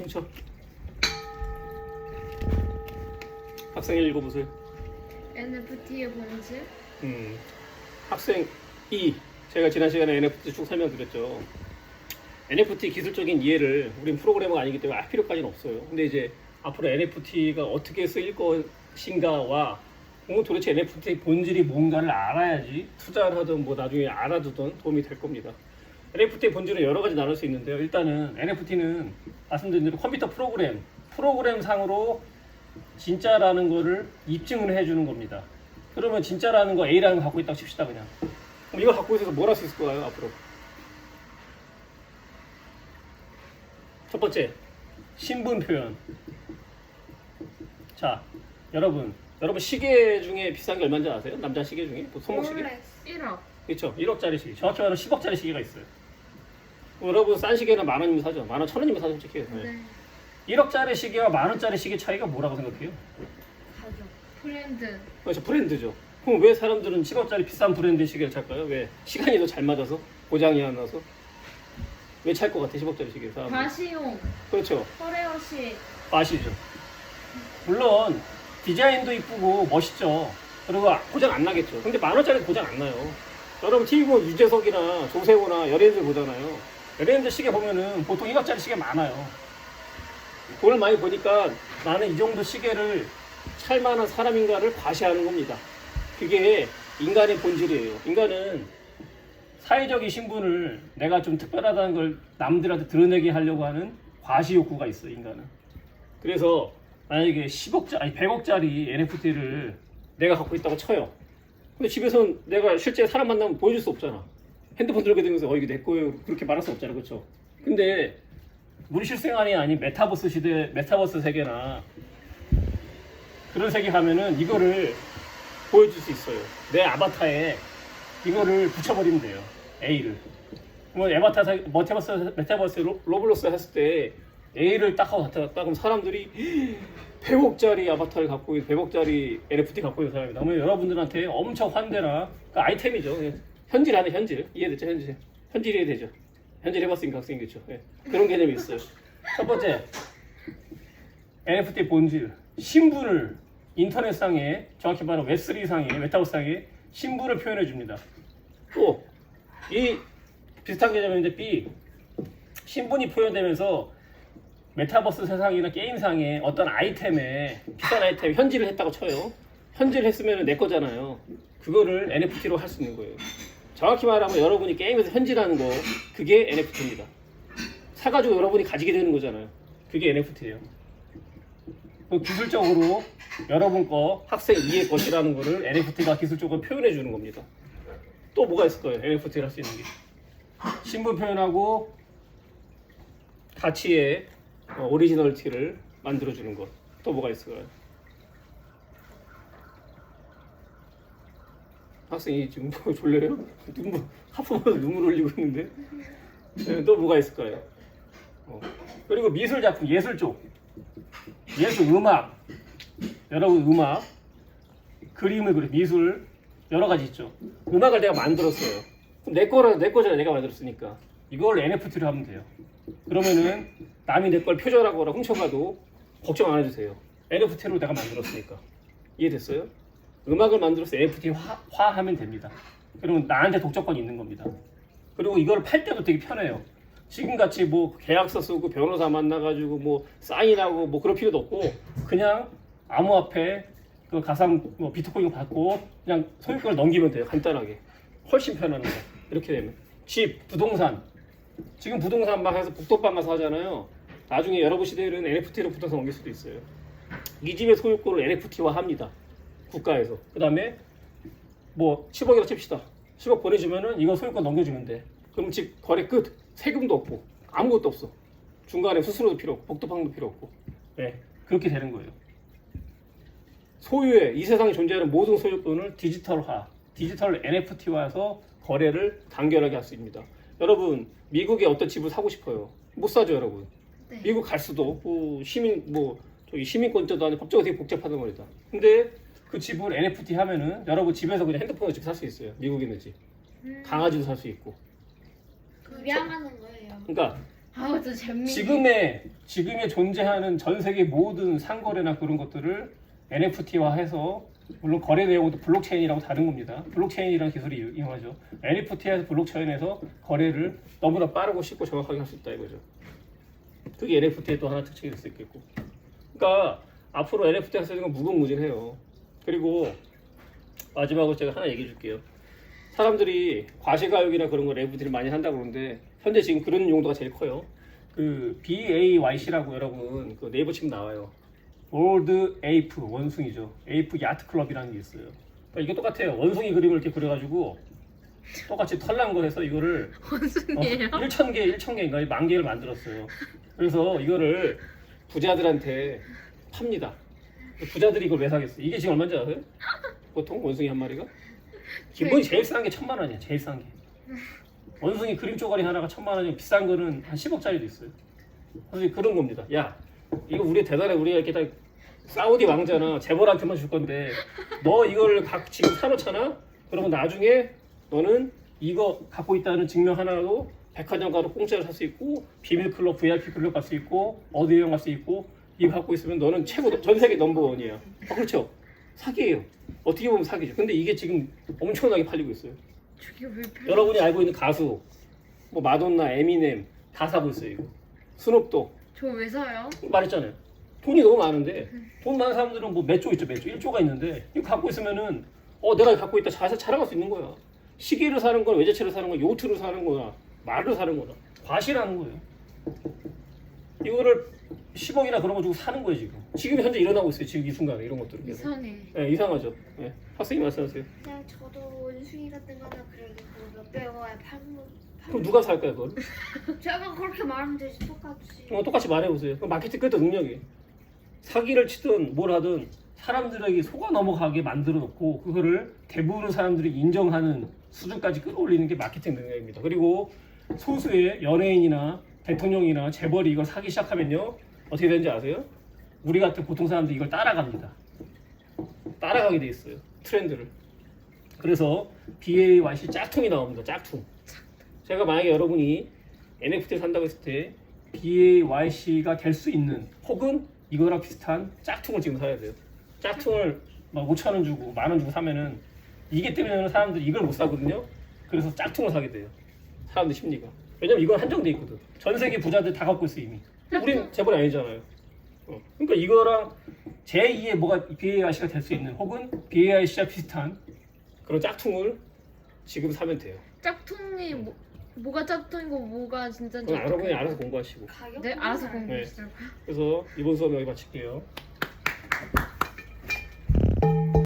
훔쳐. 학생이 읽어보세요. NFT의 본질? 음, 학생 2 제가 지난 시간에 NFT 쭉 설명드렸죠. NFT 기술적인 이해를 우린 프로그래머가 아니기 때문에 알 필요까지는 없어요. 근데 이제 앞으로 NFT가 어떻게 쓰일 것인가와 어, 도대체 NFT 본질이 뭔가를 알아야지 투자를 하든 뭐 나중에 알아두든 도움이 될 겁니다. NFT의 본질은 여러 가지 나눌 수 있는데요. 일단은 NFT는 말씀드린 대로 컴퓨터 프로그램, 프로그램 상으로 진짜라는 거를 입증을 해주는 겁니다. 그러면 진짜라는 거 A라는 거 갖고 있다고 칩시다 그냥. 그럼 이걸 갖고 있어서 뭘 할 수 있을 거예요 앞으로? 첫 번째 신분 표현. 자 여러분 여러분 시계 중에 비싼 게 얼마인지 아세요? 남자 시계 중에 뭐 손목 시계? 롤렉스 1억. 그렇죠. 1억짜리 시계. 정확히 말하면 10억짜리 시계가 있어요. 여러분 싼 시계는 만 원이면 사죠. 만 원, 천 원이면 사죠 솔직히. 네. 네. 1억짜리 시계와 만 원짜리 시계 차이가 뭐라고 생각해요? 가격. 브랜드. 그렇죠 브랜드죠. 그럼 왜 사람들은 10억짜리 비싼 브랜드 시계를 찰까요? 왜 시간이 더 잘 맞아서 고장이 안 나서 왜 찰 것 같아 10억짜리 시계 사람? 가시용. 그렇죠. 허레어시. 맛이죠. 물론 디자인도 이쁘고 멋있죠. 그리고 고장 안 나겠죠. 근데 만 원짜리 고장 안 나요. 여러분 TV 보면 유재석이나 조세호나 연예인들 보잖아요. 연예인들 시계 보면은 보통 1억짜리 시계 많아요. 돈을 많이 버니까 나는 이 정도 시계를 찰 만한 사람인가를 과시하는 겁니다. 그게 인간의 본질이에요. 인간은 사회적인 신분을 내가 좀 특별하다는 걸 남들한테 드러내게 하려고 하는 과시 욕구가 있어, 인간은. 그래서 만약에 10억짜리, 아니 100억짜리 NFT를 내가 갖고 있다고 쳐요. 근데 집에서는 내가 실제 사람 만나면 보여줄 수 없잖아. 핸드폰 들고 다니면서 어 이게 내 거예요. 그렇게 말할 수 없잖아. 그렇죠? 근데 우리 실생활이 아닌 메타버스 시대, 메타버스 세계나 그런 세계 가면은 이거를 보여줄 수 있어요. 내 아바타에 이거를 붙여버리면 돼요. A를. 뭐 에바타 사- 메타버스 메타버스 로- 로블록스 했을 때 A를 딱 하고 나타났다 그럼 사람들이 100억짜리 아바타를 갖고 있는 100억짜리 NFT 갖고 있는 사람이다. 그러면 여러분들한테 엄청 환대나 그 아이템이죠. 예. 현질 안에 현질 이해됐죠? 현질 현질 이해되죠? 현질 해봤으니까 학생이 겠죠. 예. 그런 개념이 있어요. 첫 번째 NFT 본질 신분을 인터넷상에 정확히 말하면 웹3상에 메타버스상에 신분을 표현해 줍니다. 또 이 비슷한 개념인데 B 신분이 표현되면서 메타버스 세상이나 게임상에 어떤 아이템에 비싼 아이템 현질을 했다고 쳐요. 현질을 했으면 내 거잖아요. 그거를 NFT로 할 수 있는 거예요. 정확히 말하면 여러분이 게임에서 현질하는 거 그게 NFT입니다. 사가지고 여러분이 가지게 되는 거잖아요. 그게 NFT예요. 그 기술적으로 여러분 거 학생 2의 것이라는 거를 NFT가 기술적으로 표현해 주는 겁니다. 또 뭐가 있을 거예요? NFT를 할 수 있는 게 신분 표현하고 가치의 어, 오리지널티를 만들어 주는 것. 또 뭐가 있을까요? 학생이 지금 뭐 졸려요? 눈물 하품하면서 눈물 흘리고 있는데 네, 또 뭐가 있을까요? 어. 그리고 미술 작품 예술 쪽 예술 음악 여러분 음악 그림을 그리 미술 여러 가지 있죠. 음악을 내가 만들었어요. 그럼 내 거라 내 거잖아 내가 만들었으니까 이걸 NFT로 하면 돼요. 그러면은 남이 내 걸 표절하거나 훔쳐가도 걱정 안 해주세요. NFT로 내가 만들었으니까 이해됐어요? 음악을 만들어서 NFT 화, 화하면 됩니다. 그러면 나한테 독점권이 있는 겁니다. 그리고 이걸 팔 때도 되게 편해요. 지금 같이 뭐 계약서 쓰고 변호사 만나가지고 뭐 사인하고 뭐 그럴 필요도 없고 그냥 암호화폐 그 가상 뭐 비트코인 받고 그냥 소유권을 넘기면 돼요 간단하게. 훨씬 거 이렇게 되면. 집 부동산. 지금 부동산 막 해서 북도방 가서 하잖아요. 나중에 여러분 시대에는 NFT로 부동산 옮길 수도 있어요. 이 집의 소유권을 NFT화 합니다 국가에서 그 다음에 뭐 10억이라 칩시다 10억 보내주면은 이거 소유권 넘겨주면 돼 그럼 집 거래 끝 세금도 없고 아무것도 없어 중간에 수수료도 필요 없고 복도방도 필요 없고 네 그렇게 되는 거예요 소유의 이 세상에 존재하는 모든 소유권을 디지털화, 디지털 NFT화해서 거래를 단결하게 할 수 있습니다. 여러분 미국에 어떤 집을 사고 싶어요? 못 사죠, 여러분. 네. 미국 갈 수도 없고 시민 뭐 저기 시민권자도 아니고 법적으로 되게 복잡하단 말이다. 근데 그 집을 NFT 하면은 여러분 집에서 그냥 핸드폰으로 집 살 수 있어요. 있는 집. 음, 강아지도 살 수 있고. 입양하는 거예요. 그러니까 아우 저 재미. 지금의 지금의 존재하는 전 세계 모든 상거래나 그런 것들을 NFT화해서 물론 거래 내용도 블록체인이라고 다른 겁니다. 블록체인이라는 기술을 이- 이용하죠. NFT에서 블록체인에서 거래를 너무나 빠르고 쉽고 정확하게 할 수 있다 이거죠. 그게 NFT의 또 하나 특징이 될 수 있겠고. 그러니까 앞으로 NFT가 쓰는 건 무궁무진해요. 그리고 마지막으로 제가 하나 얘기해 줄게요. 사람들이 과시가격이나 그런 거 레브들이 많이 한다고 그러는데 현재 지금 그런 용도가 제일 커요. 그 BAYC라고 여러분 그 네이버 치면 나와요. 월드 에이프 원숭이죠. 에이프 야트 클럽이라는 게 있어요. 그러니까 이게 똑같아요. 원숭이 그림을 이렇게 그려가지고 똑같이 털난 거 해서 이거를 원숭이에요? 1천 개, 1천 개인가 만 개를 만들었어요. 그래서 이거를 부자들한테 팝니다. 부자들이 이걸 왜 사겠어? 이게 지금 얼마인지 아세요? 보통 원숭이 한 마리가? 기본이 제일 싼 게 천만 원이야. 제일 싼 게. 원숭이 그림 쪼가리 하나가 천만 원이면 비싼 거는 한 10억짜리도 있어요. 그래서 그런 겁니다. 야, 이거 우리 대단해. 우리가 이렇게 다 사우디 왕자나 재벌한테만 줄 건데 너 이걸 각 지금 사놓잖아? 그러면 나중에 너는 이거 갖고 있다는 증명 하나로 백화점 가도 공짜로 살 수 있고 비밀 클럽 VIP 클럽 갈 수 있고 어디 여행 갈 수 있고 이거 갖고 있으면 너는 최고 전 세계 넘버원이야. 아, 그렇죠? 사기예요. 어떻게 보면 사기죠. 근데 이게 지금 엄청나게 팔리고 있어요. 저게 왜 편? 여러분이 알고 있는 가수 뭐 마돈나, 에미넴 다 사고 있어요. 이거. 스눕도 저왜 사요? 말했잖아요. 돈이 너무 많은데 돈 많은 사람들은 뭐 몇 조 있죠, 몇 조, 1조가 있는데 이거 갖고 있으면은 어 내가 갖고 있다 자세 자랑할 수 있는 거야. 시계를 사는 거나 외제차를 사는 거나 요트를 사는 거나 말을 사는 거나 과시라는 거예요. 이거를 10억이나 그런 거 주고 사는 거예요 지금. 지금 현재 일어나고 있어요 지금 이 순간에 이런 것들이. 계속. 이상해. 네, 이상하죠. 네. 학생님 말씀하세요. 그냥 저도 원숭이 같은 거나 그래도 몇백억에 팔면 그럼 누가 살까요 그걸? 제가 그렇게 말하면 되지 똑같이 어, 똑같이 말해보세요. 그럼 마케팅 그것도 능력이. 사기를 치든 뭘 하든 사람들에게 속아 넘어가게 만들어 놓고 그거를 대부분의 사람들이 인정하는 수준까지 끌어올리는 게 마케팅 능력입니다. 그리고 소수의 연예인이나 대통령이나 재벌이 이걸 사기 시작하면요 어떻게 되는지 아세요? 우리 같은 보통 사람들이 이걸 따라갑니다. 따라가게 돼 있어요. 트렌드를. 그래서 BAYC 짝퉁이 나옵니다. 짝퉁. 제가 만약에 여러분이 NFT를 산다고 했을 때 BAYC가 될 수 있는 혹은 이거랑 비슷한 짝퉁을 지금 사야 돼요. 짝퉁을 막 5천 원 주고 만 원 주고 사면은 이게 때문에 사람들이 이걸 못 사거든요. 그래서 짝퉁을 사게 돼요. 사람들 심리가. 왜냐면 이건 한정돼 있거든. 전 세계 부자들 다 갖고 있어 이미. 우린 재벌이 아니잖아요. 어. 그러니까 이거랑 제2의 뭐가 BAYC가 될 수 있는 혹은 BAYC와 비슷한 그런 짝퉁을 지금 사면 돼요. 짝퉁이 뭐, 뭐가 짝퉁이고 뭐가 진짜 그건 여러분이 알아서 공부하시고. 가격 네 알아서 공부했어요. 그래서 이번 수업 여기 마칠게요.